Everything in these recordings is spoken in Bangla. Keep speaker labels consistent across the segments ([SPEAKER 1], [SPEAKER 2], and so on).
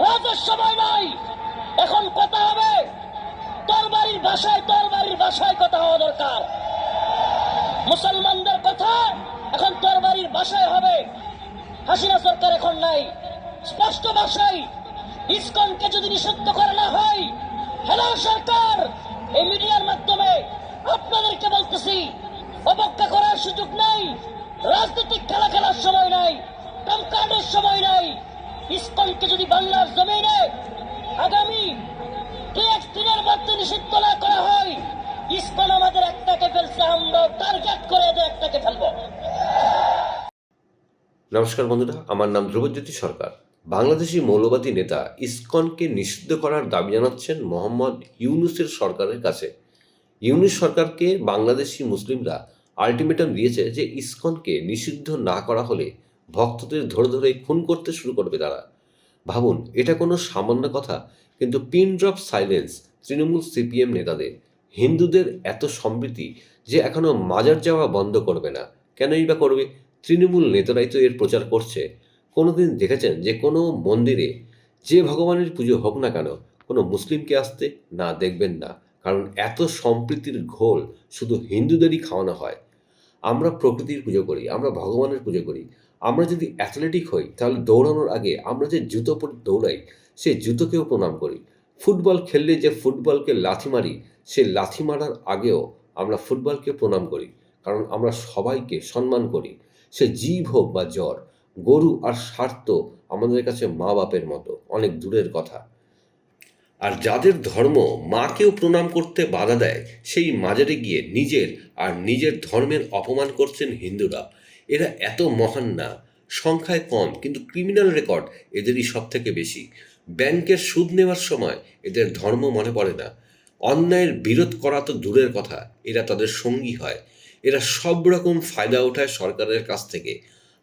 [SPEAKER 1] ওদের সময় নাই। এখন কথা হবে তোর বাড়ির ভাষায় তোর বাড়ির ভাষায় কথা হওয়া দরকার। মুসলমানদের কথা এখন তোর বাড়ির ভাষায় হবে। হাসিনা সরকার এখন নাই। স্পষ্ট ভাষায় ইসকনকে যদি নিষিদ্ধ করা না হয় হ্যালো সরকার এই মিডিয়ার মাধ্যমে আপনাদেরকে বলতেছি, অবজ্ঞা করার সুযোগ নাই, রাজনৈতিক খেলা খেলার সময় নাই টমকানোর সময় নাই। ইসকনকে যদি বাংলার জমিনে আগামী দু এক দিনের মধ্যে নিষিদ্ধ না করা হয়, ইসকন আমাদের একটাকে ফেলছে আমরা টার্গেট করে এদের একটাকে ফেলব।
[SPEAKER 2] নমস্কার বন্ধুরা, আমার নাম ধ্রুবজ্যোতি সরকার। বাংলাদেশি মৌলবাদী নেতা ইসকনকে নিষিদ্ধ করার দাবি জানাচ্ছেন মোহাম্মদ ইউনুসের সরকারের কাছে। ইউনুস সরকারকে বাংলাদেশি মুসলিমরা আলটিমেটাম দিয়েছে যে ইসকনকে নিষিদ্ধ না করা হলে ভক্তদের ধরে ধরে খুন করতে শুরু করবে তারা। ভাবুন, এটা কোনো সামান্য কথা, কিন্তু pin drop silence Trinamool CPM নেতাদের, হিন্দুদের এত সম্প্রীতি যে এখনও মাজার যাওয়া বন্ধ করবে না। কেনই বা করবে? তৃণমূল নেতারাই তো এর প্রচার করছে। কোনোদিন দেখেছেন যে কোনো মন্দিরে যে ভগবানের পুজো হোক না কেন, কোনো মুসলিমকে আসতে না দেখবেন না, কারণ এত সম্প্রীতির ঘোল শুধু হিন্দুদেরই খাওয়ানো হয়। আমরা প্রকৃতির পুজো করি, আমরা ভগবানের পুজো করি আমরা যদি অ্যাথলেটিক হই, তাহলে দৌড়ানোর আগে আমরা যে জুতো পরে দৌড়াই সেই জুতোকেও প্রণাম করি। ফুটবল খেললে যে ফুটবলকে লাথি মারি সেই লাথি মারার আগেও আমরা ফুটবলকে প্রণাম করি। কারণ আমরা সবাইকে সম্মান করি। সে জীব হোক বা জ্বর, গরু আর স্বার্থ আমাদের কাছে মা বাপের মতো, অনেক দূরের কথা। আর যাদের ধর্ম মাকেও প্রণাম করতে বাধা দেয়, সেই মাজারে গিয়ে নিজের আর নিজের ধর্মের অপমান করছেন হিন্দুরা। এরা এত মহান না, সংখ্যায় কম, কিন্তু ক্রিমিনাল রেকর্ড এদেরই সব থেকে বেশি। ব্যাংকের সুদ নেওয়ার সময় এদের ধর্ম মনে পড়ে না। অন্যায়ের বিরোধ করা তো দূরের কথা, এরা তাদের সঙ্গী হয়। এরা সব রকম ফায়দা ওঠায় সরকারের কাছ থেকে।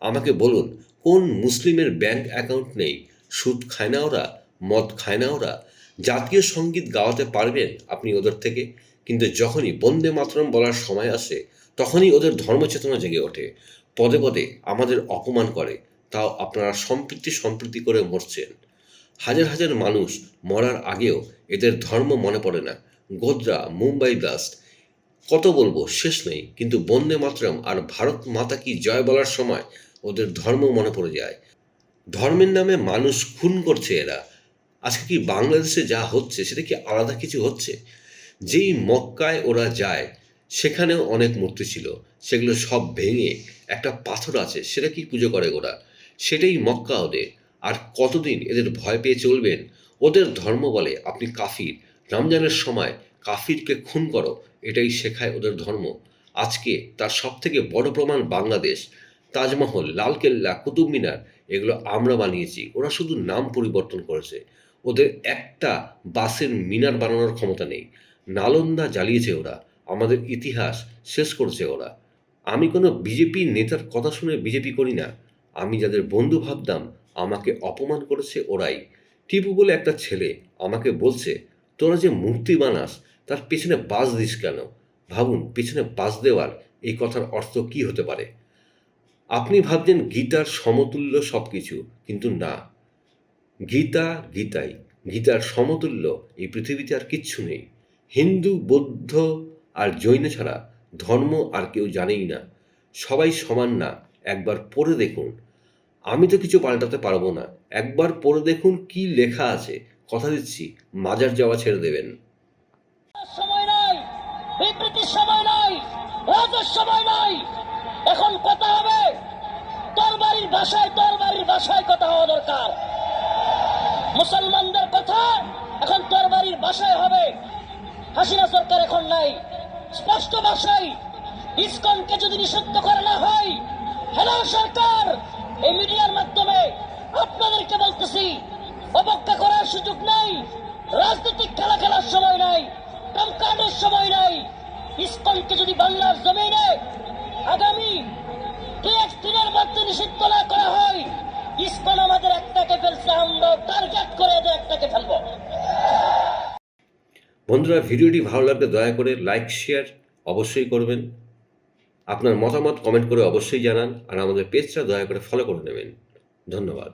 [SPEAKER 2] আমাকে বলুন, কোন মুসলিমের ব্যাংক অ্যাকাউন্ট নেই? সুদ খায় না ওরা? মদ খায় না ওরা? জাতীয় সংগীত গাওয়াতে পারবেন আপনি ওদের থেকে? কিন্তু যখনই বন্দে মাতরম বলার সময় আসে, তখনই ওদের ধর্মচেতনা জেগে ওঠে। পদে পদে আমাদের অপমান করে, তাও আপনারা সম্প্রীতি সম্প্রীতি করে মরছেন। হাজার হাজার মানুষ মরার আগেও এদের ধর্ম মনে পড়ে না। গোদ্রা, মুম্বাই ব্লাস্ট। কত বলব, শেষ নেই। কিন্তু বন্দে মাতরম আর ভারত মাতা কি জয় বলার সময় ওদের ধর্ম মনে পড়ে যায়। ধর্মের নামে মানুষ খুন করছে এরা। আজকে কি বাংলাদেশে যা হচ্ছে, সেটা কি আলাদা কিছু হচ্ছে? যেই মক্কায় ওরা যায় সেখানেও অনেক মূর্তি ছিল। সেগুলো সব ভেঙে একটা পাথর আছে, সেটা কি পুজো করে ওরা সেটাই মক্কা ওদের। আর কতদিন এদের ভয় পেয়ে চলবেন? ওদের ধর্ম বলে আপনি কাফির। রমজানের সময় কাফিরকে খুন করো, এটাই শেখায় ওদের ধর্ম। আজকে তার সব থেকে বড় প্রমাণ বাংলাদেশ। তাজমহল, লালকেল্লা, কুতুব মিনার, এগুলো আমরা বানিয়েছি। ওরা শুধু নাম পরিবর্তন করেছে। ওদের একটা বাসের মিনার বানানোর ক্ষমতা নেই। নালন্দা জ্বালিয়েছে ওরা। আমাদের ইতিহাস শেষ করেছে ওরা। আমি কোনো বিজেপি নেতার কথা শুনে বিজেপি করি না। আমি যাদের বন্ধু ভাবতাম আমাকে অপমান করেছে ওরাই। টিপু বলে একটা ছেলে আমাকে বলছে, তোরা যে মূর্তি বানাস, তার পেছনে বাস দিস কেন? ভাবুন, পেছনে বাস দেওয়ার এই কথার অর্থ কি হতে পারে? আপনি ভাবছেন গীতার সমতুল্য সব কিছু কিন্তু না। গীতা গীতাই, গীতার সমতুল্য এই পৃথিবীতে আর কিচ্ছু নেই। হিন্দু, বৌদ্ধ আর জৈন ছাড়া ধর্ম আর কেউ জানেই না। সবাই সমান না, একবার পড়ে দেখুন। আমি তো কিছু পাল্টাতে পারব না। একবার পড়ে দেখুন কি লেখা আছে। কথা দিচ্ছি, মাজার যাওয়া ছেড়ে দেবেন।
[SPEAKER 1] সময় নাই সময় নাই ওদের সময় নাই। এখন কথা হবে তোর বাড়ির ভাষায় তোর বাড়ির ভাষায় কথা হওয়া দরকার। মুসলমানদের কথা এখন তোর বাড়ির ভাষায় হবে। হাসিনা সরকার এখন নাই। স্পষ্ট ভাষায় ইসকনকে যদি নিষিদ্ধ করা না হয় হ্যালো সরকার, এই মিডিয়ার মাধ্যমে আপনাদেরকে বলতেছি, অবজ্ঞা করার সুযোগ নাই, রাজনৈতিক খেলা খেলার সময় নাই টমকানোর সময় নাই, ইসকনকে যদি বাংলার জমিনে আগামী দু এক দিনের মধ্যে নিষিদ্ধ না করা হয়, ইসকন আমাদের একটাকে ফেলছে, আমরা টার্গেট করে এদের একটাকে ফেলব।
[SPEAKER 2] বন্ধুরা, ভিডিওটি ভালো লাগলে দয়া করে লাইক শেয়ার অবশ্যই করবেন। আপনার মতামত কমেন্ট করে অবশ্যই জানান, আর আমাদের পেজটা দয়া করে ফলো করে নেবেন। ধন্যবাদ।